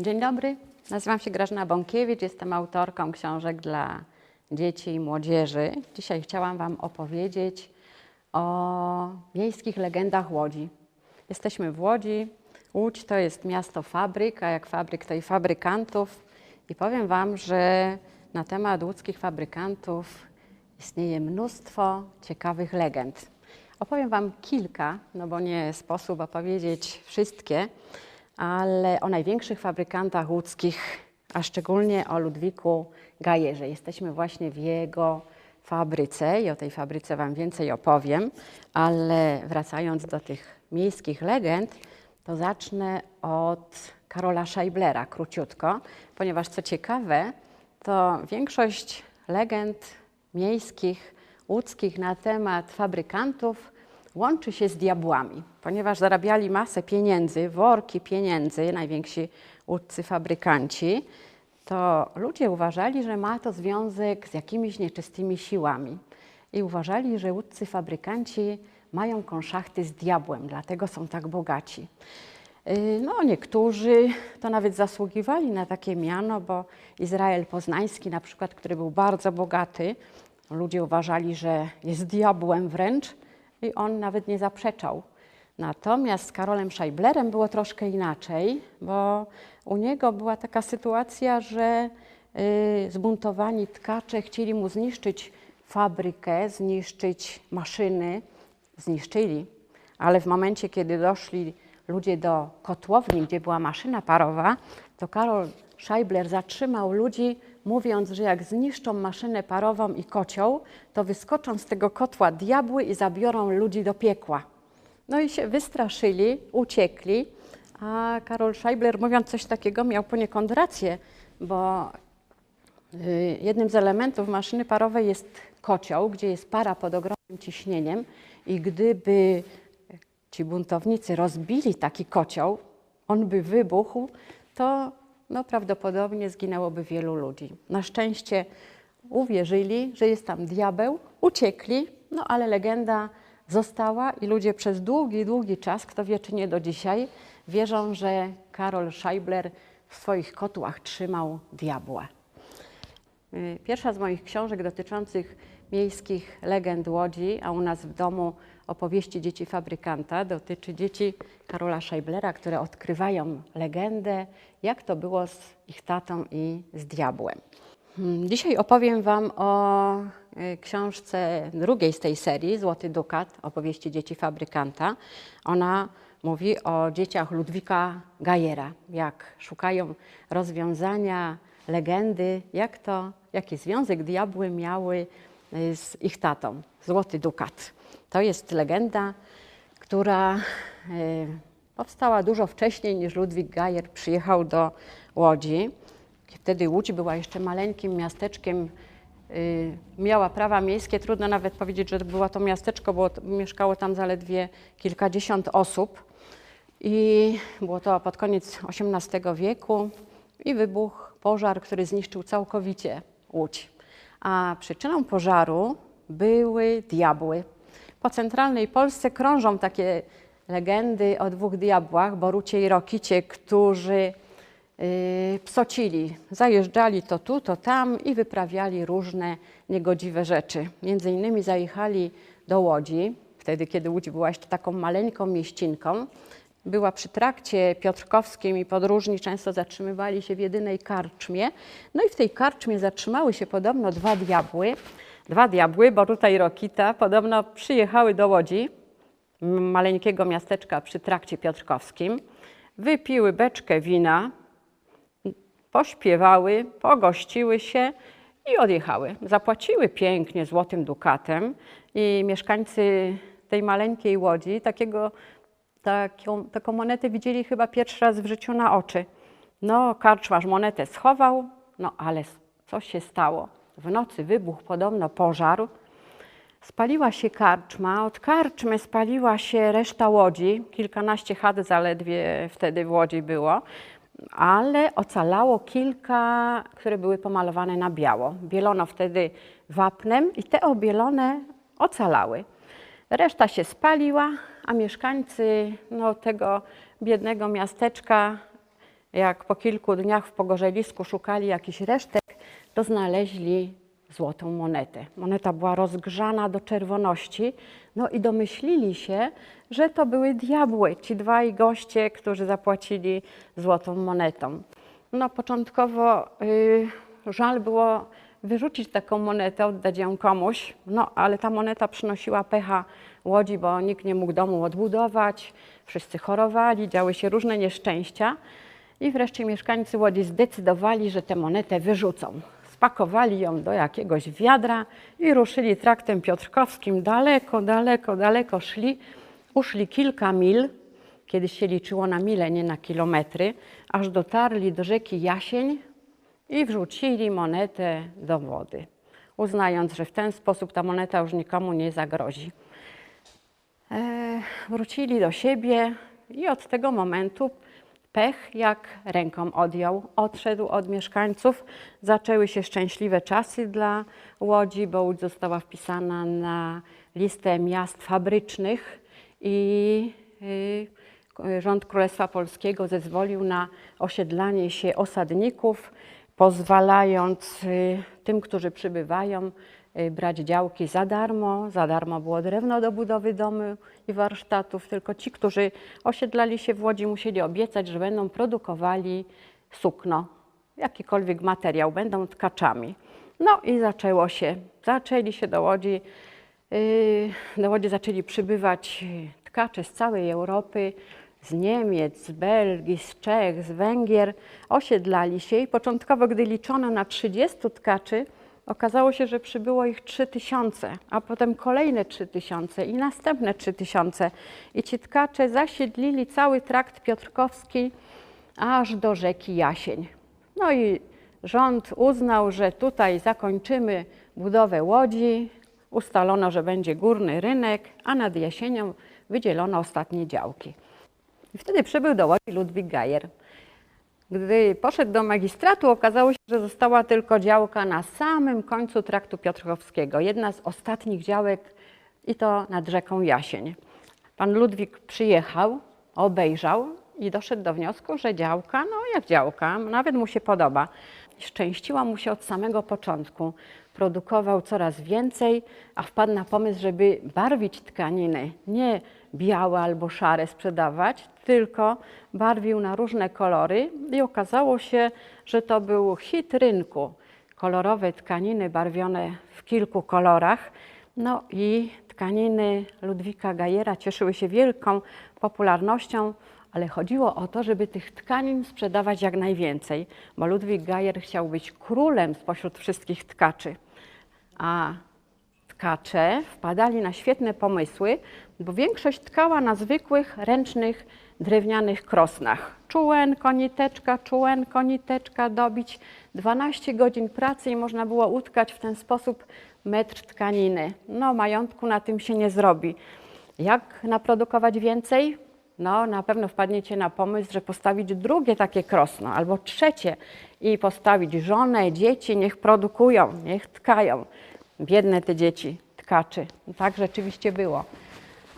Dzień dobry, nazywam się Grażyna Bąkiewicz, jestem autorką książek dla dzieci i młodzieży. Dzisiaj chciałam Wam opowiedzieć o miejskich legendach Łodzi. Jesteśmy w Łodzi. Łódź to jest miasto fabryk, a jak fabryk to i fabrykantów. I powiem Wam, że na temat łódzkich fabrykantów istnieje mnóstwo ciekawych legend. Opowiem Wam kilka, no bo nie sposób opowiedzieć wszystkie, ale o największych fabrykantach łódzkich, a szczególnie o Ludwiku Gajerze. Jesteśmy właśnie w jego fabryce i o tej fabryce Wam więcej opowiem, ale wracając do tych miejskich legend, to zacznę od Karola Scheiblera króciutko, ponieważ co ciekawe, to większość legend miejskich, łódzkich na temat fabrykantów łączy się z diabłami, ponieważ zarabiali masę pieniędzy, worki pieniędzy, najwięksi łódcy fabrykanci, to ludzie uważali, że ma to związek z jakimiś nieczystymi siłami. I uważali, że łódcy fabrykanci mają konszachty z diabłem, dlatego są tak bogaci. Yy, No, niektórzy to nawet zasługiwali na takie miano, bo Izrael Poznański, na przykład, który był bardzo bogaty, ludzie uważali, że jest diabłem wręcz i on nawet nie zaprzeczał. Natomiast z Karolem Scheiblerem było troszkę inaczej, bo u niego była taka sytuacja, że y, zbuntowani tkacze chcieli mu zniszczyć fabrykę, zniszczyć maszyny, zniszczyli, ale w momencie, kiedy doszli ludzie do kotłowni, gdzie była maszyna parowa, to Karol Scheibler zatrzymał ludzi, mówiąc, że jak zniszczą maszynę parową i kocioł, to wyskoczą z tego kotła diabły i zabiorą ludzi do piekła. No i się wystraszyli, uciekli, a Karol Scheibler, mówiąc coś takiego, miał poniekąd rację, bo y, jednym z elementów maszyny parowej jest kocioł, gdzie jest para pod ogromnym ciśnieniem i gdyby ci buntownicy rozbili taki kocioł, on by wybuchł, to no, prawdopodobnie zginęłoby wielu ludzi. Na szczęście uwierzyli, że jest tam diabeł, uciekli, no ale legenda została i ludzie przez długi, długi czas, kto wie czy nie do dzisiaj, wierzą, że Karol Scheibler w swoich kotłach trzymał diabła. Y, Pierwsza z moich książek dotyczących miejskich legend Łodzi, a u nas w domu opowieści dzieci fabrykanta, dotyczy dzieci Karola Scheiblera, które odkrywają legendę, jak to było z ich tatą i z diabłem. Hmm, Dzisiaj opowiem Wam o y, książce drugiej z tej serii, Złoty Dukat, opowieści dzieci fabrykanta. Ona mówi o dzieciach Ludwika Gajera, jak szukają rozwiązania legendy, jak to, jaki związek diabły miały y, z ich tatą. Złoty Dukat. To jest legenda, która y, powstała dużo wcześniej niż Ludwik Gajer przyjechał do Łodzi. Wtedy Łódź była jeszcze maleńkim miasteczkiem, y, miała prawa miejskie. Trudno nawet powiedzieć, że było to miasteczko, bo mieszkało tam zaledwie kilkadziesiąt osób. I było to pod koniec XVIII wieku i wybuchł pożar, który zniszczył całkowicie Łódź. A przyczyną pożaru były diabły. Po centralnej Polsce krążą takie legendy o dwóch diabłach, Borucie i Rokicie, którzy yy, psocili, zajeżdżali to tu, to tam i wyprawiali różne niegodziwe rzeczy. Między innymi zajechali do Łodzi, wtedy kiedy Łódź była jeszcze taką maleńką mieścinką. Była przy trakcie piotrkowskim i podróżni często zatrzymywali się w jedynej karczmie. No i w tej karczmie zatrzymały się podobno dwa diabły. Dwa diabły, Boruta i Rokita, podobno przyjechały do Łodzi, maleńkiego miasteczka przy trakcie piotrkowskim. Wypiły beczkę wina, pośpiewały, pogościły się i odjechały. Zapłaciły pięknie złotym dukatem i mieszkańcy tej maleńkiej łodzi takiego, taką, taką monetę widzieli chyba pierwszy raz w życiu na oczy. No, karczmarz monetę schował, no ale co się stało? W nocy wybuchł podobno pożar, Spaliła się karczma, od karczmy spaliła się reszta łodzi, kilkanaście chat zaledwie wtedy w łodzi było, ale ocalało kilka, które były pomalowane na biało. Bielono wtedy wapnem i te obielone ocalały. Reszta się spaliła, a mieszkańcy no, tego biednego miasteczka jak po kilku dniach w pogorzelisku szukali jakichś resztek, to znaleźli złotą monetę. Moneta była rozgrzana do czerwoności, no i domyślili się, że to były diabły, ci dwaj goście, którzy zapłacili złotą monetą. No początkowo y, żal było wyrzucić taką monetę, oddać ją komuś, no ale ta moneta przynosiła pecha Łodzi, bo nikt nie mógł domu odbudować, wszyscy chorowali, działy się różne nieszczęścia i wreszcie mieszkańcy Łodzi zdecydowali, że tę monetę wyrzucą. Spakowali ją do jakiegoś wiadra i ruszyli traktem piotrkowskim. Daleko, daleko, daleko szli. Uszli kilka mil, kiedyś się liczyło na mile, nie na kilometry, aż dotarli do rzeki Jasień i wrzucili monetę do wody, uznając, że w ten sposób ta moneta już nikomu nie zagrozi. E, wrócili do siebie i od tego momentu pech jak ręką odjął. Odszedł od mieszkańców. Zaczęły się szczęśliwe czasy dla Łodzi, bo Łódź została wpisana na listę miast fabrycznych i y, rząd Królestwa Polskiego zezwolił na osiedlanie się osadników, pozwalając y, tym, którzy przybywają, brać działki za darmo. Za darmo było drewno do budowy domu i warsztatów, tylko ci, którzy osiedlali się w Łodzi, musieli obiecać, że będą produkowali sukno, jakikolwiek materiał, będą tkaczami. No i zaczęło się, zaczęli się do Łodzi, yy, do Łodzi zaczęli przybywać tkacze z całej Europy, z Niemiec, z Belgii, z Czech, z Węgier, osiedlali się i początkowo, gdy liczono na 30 tkaczy, okazało się, że przybyło ich 3000, a potem kolejne 3000 i następne 3000. I ci tkacze zasiedlili cały trakt piotrkowski aż do rzeki Jasień. No i rząd uznał, że tutaj zakończymy budowę łodzi, ustalono, że będzie górny rynek, a nad jesienią wydzielono ostatnie działki. I wtedy przybył do Łodzi Ludwik Gajer. Gdy poszedł do magistratu, okazało się, że została tylko działka na samym końcu traktu Piotrkowskiego. Jedna z ostatnich działek i to nad rzeką Jasień. Pan Ludwik przyjechał, obejrzał i doszedł do wniosku, że działka, no jak działka, nawet mu się podoba. Szczęściła mu się od samego początku. Produkował coraz więcej, a wpadł na pomysł, żeby barwić tkaniny. Nie białe albo szare sprzedawać, tylko barwił na różne kolory i okazało się, że to był hit rynku. Kolorowe tkaniny barwione w kilku kolorach. No i tkaniny Ludwika Gajera cieszyły się wielką popularnością, ale chodziło o to, żeby tych tkanin sprzedawać jak najwięcej, bo Ludwik Gajer chciał być królem spośród wszystkich tkaczy. A tkacze wpadali na świetne pomysły, bo większość tkała na zwykłych, ręcznych, drewnianych krosnach. Czułenko, niteczka, czułenko, niteczka, dobić 12 godzin pracy i można było utkać w ten sposób metr tkaniny. No, majątku na tym się nie zrobi. Jak naprodukować więcej? No, na pewno wpadniecie na pomysł, że postawić drugie takie krosno albo trzecie i postawić żonę, dzieci, niech produkują, niech tkają. Biedne te dzieci, tkaczy. Tak rzeczywiście było.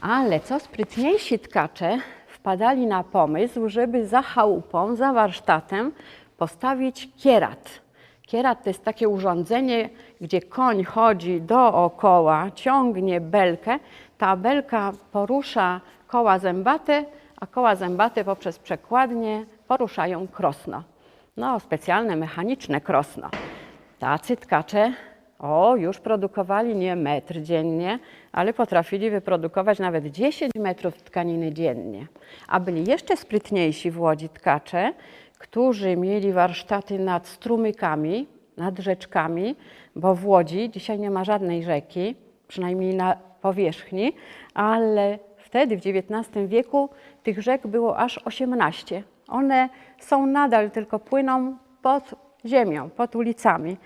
Ale co sprytniejsi tkacze wpadali na pomysł, żeby za chałupą, za warsztatem postawić kierat. Kierat to jest takie urządzenie, gdzie koń chodzi dookoła, ciągnie belkę. Ta belka porusza koła zębate, a koła zębate poprzez przekładnie poruszają krosno. No, specjalne, mechaniczne krosno. Tacy tkacze o, już produkowali nie metr dziennie, ale potrafili wyprodukować nawet 10 metrów tkaniny dziennie. A byli jeszcze sprytniejsi w Łodzi tkacze, którzy mieli warsztaty nad strumykami, nad rzeczkami, bo w Łodzi dzisiaj nie ma żadnej rzeki, przynajmniej na powierzchni, ale wtedy w XIX wieku tych rzek było aż 18. One są nadal, tylko płyną pod ziemią, pod ulicami.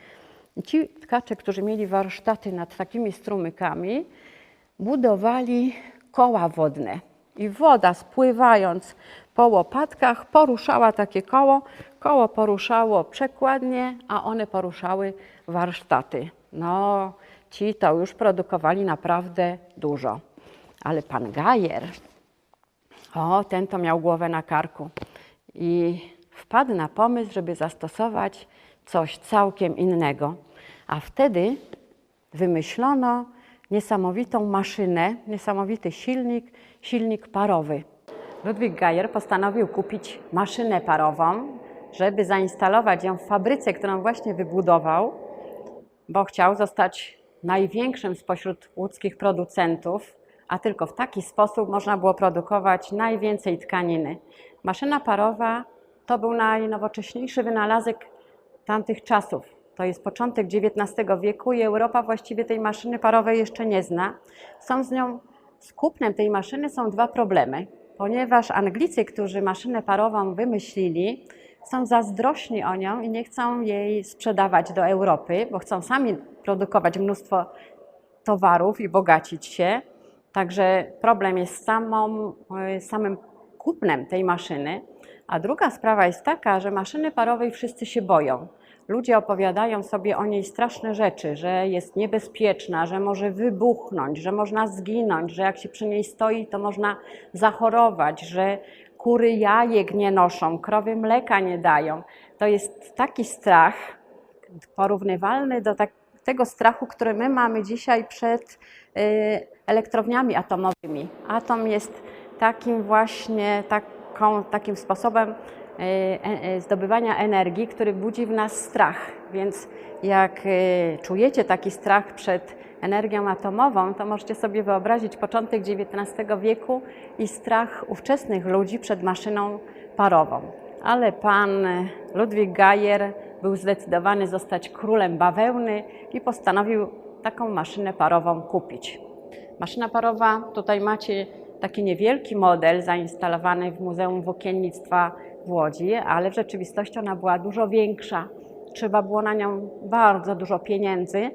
Ci tkacze, którzy mieli warsztaty nad takimi strumykami, budowali koła wodne. I woda spływając po łopatkach poruszała takie koło, koło poruszało przekładnie, a one poruszały warsztaty. No, ci to już produkowali naprawdę dużo. Ale pan Gajer, o, ten to miał głowę na karku. I wpadł na pomysł, żeby zastosować coś całkiem innego. A wtedy wymyślono niesamowitą maszynę, niesamowity silnik, silnik parowy. Ludwik Geyer postanowił kupić maszynę parową, żeby zainstalować ją w fabryce, którą właśnie wybudował, bo chciał zostać największym spośród łódzkich producentów, a tylko w taki sposób można było produkować najwięcej tkaniny. Maszyna parowa to był najnowocześniejszy wynalazek tamtych czasów. To jest początek XIX wieku i Europa właściwie tej maszyny parowej jeszcze nie zna. Są z nią, z kupnem tej maszyny są dwa problemy, ponieważ Anglicy, którzy maszynę parową wymyślili, są zazdrośni o nią i nie chcą jej sprzedawać do Europy, bo chcą sami produkować mnóstwo towarów i bogacić się. Także problem jest samą, y, samym kupnem tej maszyny. A druga sprawa jest taka, że maszyny parowej wszyscy się boją. Ludzie opowiadają sobie o niej straszne rzeczy, że jest niebezpieczna, że może wybuchnąć, że można zginąć, że jak się przy niej stoi, to można zachorować, że kury jajek nie noszą, krowy mleka nie dają. To jest taki strach porównywalny do tak, tego strachu, który my mamy dzisiaj przed y, elektrowniami atomowymi. Atom jest takim właśnie taką, takim sposobem y, e, e, zdobywania energii, który budzi w nas strach. Więc jak czujecie taki strach przed energią atomową, to możecie sobie wyobrazić początek XIX wieku i strach ówczesnych ludzi przed maszyną parową. Ale pan Ludwik Geyer był zdecydowany zostać królem bawełny i postanowił taką maszynę parową kupić. Maszyna parowa, tutaj macie taki niewielki model zainstalowany w Muzeum Włókiennictwa w Łodzi, ale w rzeczywistości ona była dużo większa. Trzeba było na nią bardzo dużo pieniędzy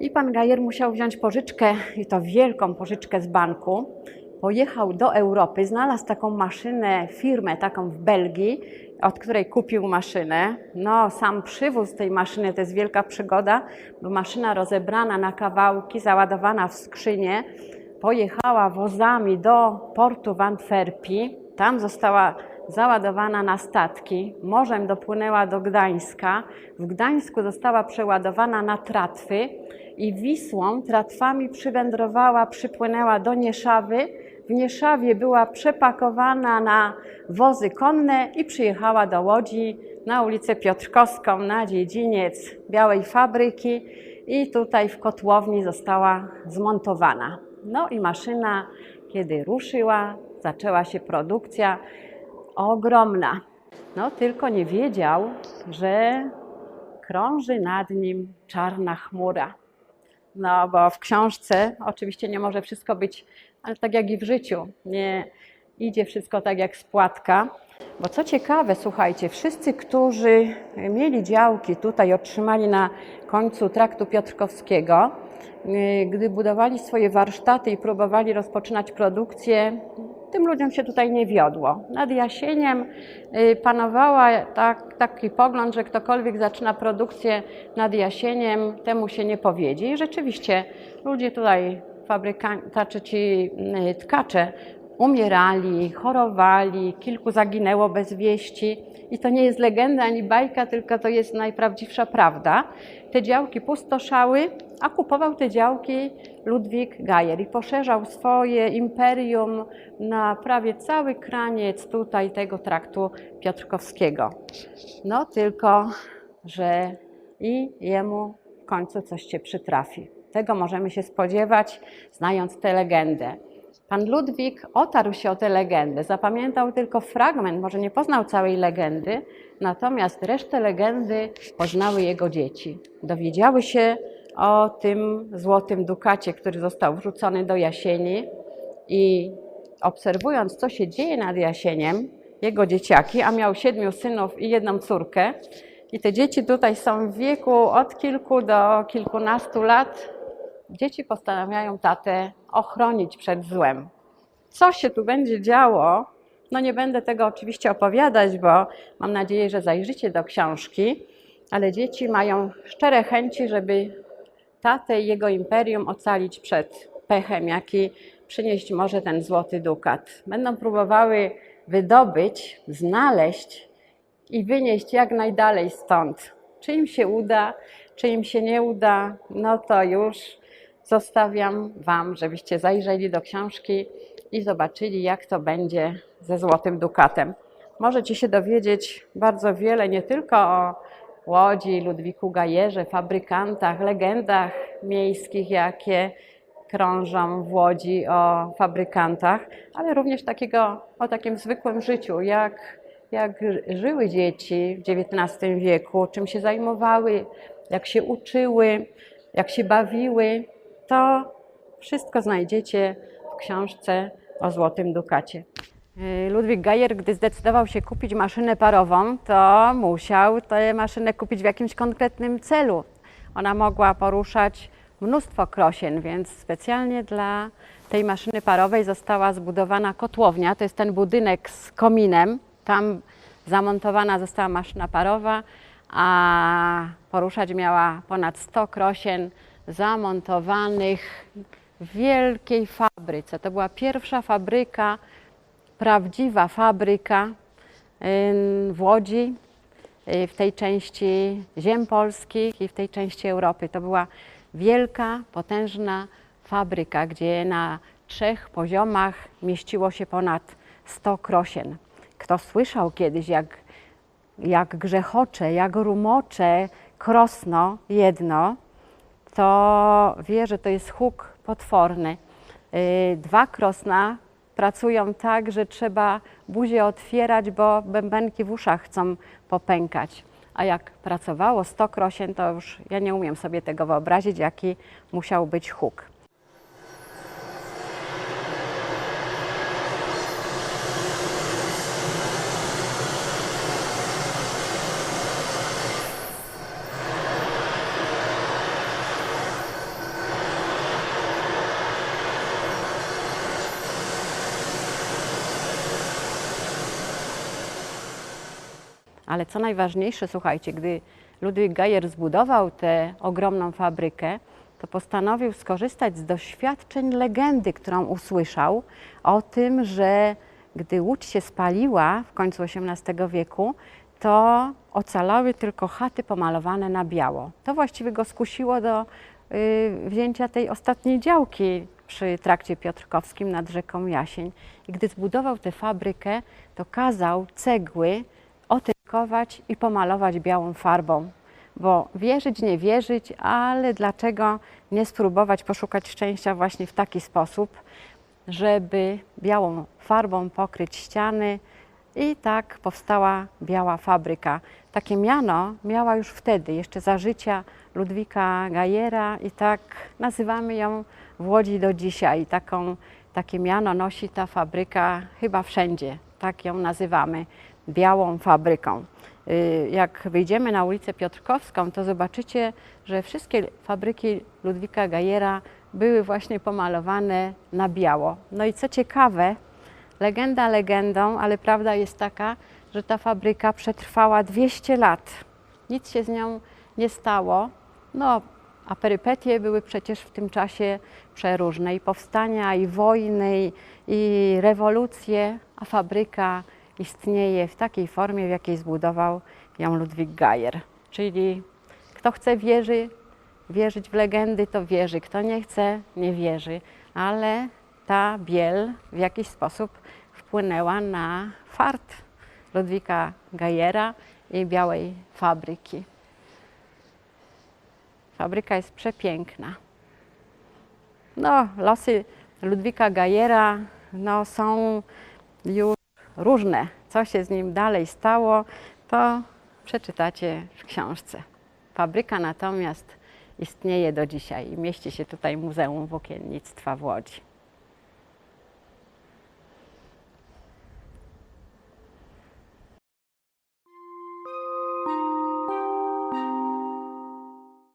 i pan Gajer musiał wziąć pożyczkę, i to wielką pożyczkę z banku. Pojechał do Europy, znalazł taką maszynę, firmę taką w Belgii, od której kupił maszynę. No, sam przywóz tej maszyny to jest wielka przygoda, bo maszyna rozebrana na kawałki, załadowana w skrzynię, pojechała wozami do portu w Antwerpii. Tam została załadowana na statki, morzem dopłynęła do Gdańska. W Gdańsku została przeładowana na tratwy i Wisłą tratwami przywędrowała, przypłynęła do Nieszawy. W Nieszawie była przepakowana na wozy konne i przyjechała do Łodzi na ulicę Piotrkowską, na dziedziniec Białej Fabryki i tutaj w kotłowni została zmontowana. No i maszyna, kiedy ruszyła, zaczęła się produkcja ogromna. No tylko nie wiedział, że krąży nad nim czarna chmura. No bo w książce oczywiście nie może wszystko być, ale tak jak i w życiu, nie idzie wszystko tak jak z płatka. Bo co ciekawe, słuchajcie, wszyscy, którzy mieli działki tutaj, otrzymali na końcu traktu Piotrkowskiego, gdy budowali swoje warsztaty i próbowali rozpoczynać produkcję, tym ludziom się tutaj nie wiodło. Nad Jasieniem y, panowała tak, taki pogląd, że ktokolwiek zaczyna produkcję nad Jasieniem, temu się nie powiedzie. I rzeczywiście ludzie tutaj, fabrykanci, znaczy ci y, tkacze, umierali, chorowali, kilku zaginęło bez wieści. I to nie jest legenda ani bajka, tylko to jest najprawdziwsza prawda. Te działki pustoszały, a kupował te działki Ludwik Gajer i poszerzał swoje imperium na prawie cały kraniec tutaj tego traktu Piotrkowskiego. No tylko, że i jemu w końcu coś się przytrafi. Tego możemy się spodziewać, znając tę legendę. Pan Ludwik otarł się o tę legendę, zapamiętał tylko fragment, może nie poznał całej legendy, natomiast resztę legendy poznały jego dzieci. Dowiedziały się o tym złotym dukacie, który został wrzucony do jasieni i obserwując, co się dzieje nad jasieniem, jego dzieciaki, a miał siedmiu synów i jedną córkę, i te dzieci tutaj są w wieku od kilku do kilkunastu lat, dzieci postanawiają tatę ochronić przed złem. Co się tu będzie działo? No nie będę tego oczywiście opowiadać, bo mam nadzieję, że zajrzycie do książki, ale dzieci mają szczere chęci, żeby tatę i jego imperium ocalić przed pechem, jaki przynieść może ten złoty dukat. Będą próbowały wydobyć, znaleźć i wynieść jak najdalej stąd. Czy im się uda, czy im się nie uda, no to już zostawiam Wam, żebyście zajrzeli do książki i zobaczyli, jak to będzie ze Złotym Dukatem. Możecie się dowiedzieć bardzo wiele, nie tylko o Łodzi, Ludwiku Gajerze, fabrykantach, legendach miejskich, jakie krążą w Łodzi o fabrykantach, ale również takiego, o takim zwykłym życiu, jak, jak żyły dzieci w XIX wieku, czym się zajmowały, jak się uczyły, jak się bawiły. To wszystko znajdziecie w książce o Złotym Dukacie. Y, Ludwik Gajer, gdy zdecydował się kupić maszynę parową, to musiał tę maszynę kupić w jakimś konkretnym celu. Ona mogła poruszać mnóstwo krosien, więc specjalnie dla tej maszyny parowej została zbudowana kotłownia. To jest ten budynek z kominem. Tam zamontowana została maszyna parowa, a poruszać miała ponad 100 krosien zamontowanych w wielkiej fabryce. To była pierwsza fabryka prawdziwa fabryka w Łodzi, y, w tej części ziem polskich i w tej części Europy. To była wielka, potężna fabryka, gdzie na trzech poziomach mieściło się ponad 100 krosien. Kto słyszał kiedyś, jak, jak grzechocze, jak rumocze krosno jedno, to wie, że to jest huk potworny. Y, Dwa krosna pracują tak, że trzeba buzię otwierać, bo bębenki w uszach chcą popękać. A jak pracowało 100 krosien, to już ja nie umiem sobie tego wyobrazić, jaki musiał być huk. Ale co najważniejsze, słuchajcie, gdy Ludwik Gajer zbudował tę ogromną fabrykę, to postanowił skorzystać z doświadczeń legendy, którą usłyszał o tym, że gdy łódź się spaliła w końcu XVIII wieku, to ocalały tylko chaty pomalowane na biało. To właściwie go skusiło do y, wzięcia tej ostatniej działki przy trakcie Piotrkowskim nad rzeką Jasień. I gdy zbudował tę fabrykę, to kazał cegły otynkować i pomalować białą farbą. Bo wierzyć, nie wierzyć, ale dlaczego nie spróbować poszukać szczęścia właśnie w taki sposób, żeby białą farbą pokryć ściany i tak powstała biała fabryka. Takie miano miała już wtedy, jeszcze za życia Ludwika Gajera i tak nazywamy ją w Łodzi do dzisiaj. Taką, takie miano nosi ta fabryka chyba wszędzie, tak ją nazywamy, białą fabryką. Y, Jak wyjdziemy na ulicę Piotrkowską, to zobaczycie, że wszystkie fabryki Ludwika Gajera były właśnie pomalowane na biało. No i co ciekawe, legenda legendą, ale prawda jest taka, że ta fabryka przetrwała 200 lat. Nic się z nią nie stało. No, a perypetie były przecież w tym czasie przeróżne i powstania, i wojny, i, i rewolucje, a fabryka istnieje w takiej formie, w jakiej zbudował ją Ludwik Gajer. Czyli kto chce wierzy, wierzyć w legendy, to wierzy. Kto nie chce, nie wierzy. Ale ta biel w jakiś sposób wpłynęła na fart Ludwika Gajera i białej fabryki. Fabryka jest przepiękna. No, losy Ludwika Gajera no, są już różne. Co się z nim dalej stało, to przeczytacie w książce. Fabryka natomiast istnieje do dzisiaj i mieści się tutaj Muzeum Włókiennictwa w Łodzi.